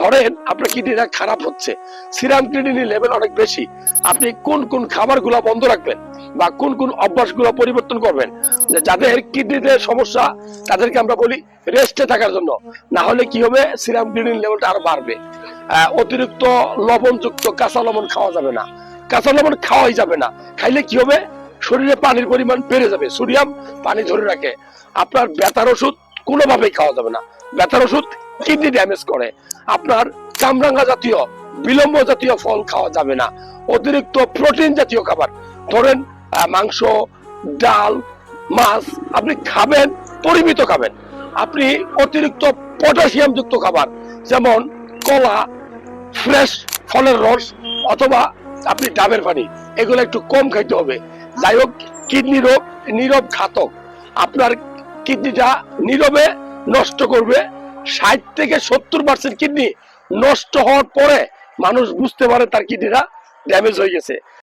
ধরেন আপনার কিডনিটা খারাপ হচ্ছে, সিরাম কিডনি লেভেল অনেক বেশি। আপনি কোন কোন খাবারগুলো বন্ধ রাখবেন বা কোন কোন অভ্যাসগুলো পরিবর্তন করবেন যাদের কিডনিতে সমস্যা, তাদেরকে আমরা বলি রেস্টে থাকার জন্য। না হলে কি হবে? সিরাম কিডনি লেভেলটা আরও বাড়বে। অতিরিক্ত লবণযুক্ত কাঁচা লবণ খাওয়া যাবে না। কাঁচা লবণ খাওয়াই যাবে না। খাইলে কি হবে? শরীরে পানির পরিমাণ বেড়ে যাবে। সোডিয়াম পানি ধরে রাখে। আপনার ব্যথার ওষুধ কোনোভাবেই খাওয়া যাবে না। ব্যথার ওষুধ, কিডনি ড্যামেজ করে। আপনার কামরাঙ্গা জাতীয়, বিলম্ব জাতীয় ফল খাওয়া যাবে না। অতিরিক্ত প্রোটিন জাতীয় খাবার, ধরেন মাংস, ডাল, মাছ, আপনি খাবেন, পরিমিত খাবেন। আপনি অতিরিক্ত পটাশিয়াম যুক্ত খাবার, যেমন কলা ফ্রেশ ফলের রস, অথবা আপনি ডাবের পানি, এগুলো একটু কম খাইতে হবে। যাই হোক, কিডনি রোগ নীরব ঘাতক। আপনার কিডনিটা নীরবে নষ্ট করবে, ষাট থেকে সত্তর পার্সেন্ট কিডনি নষ্ট হওয়ার পরে মানুষ বুঝতে পারে তার কিডনিটা ড্যামেজ হয়ে গেছে।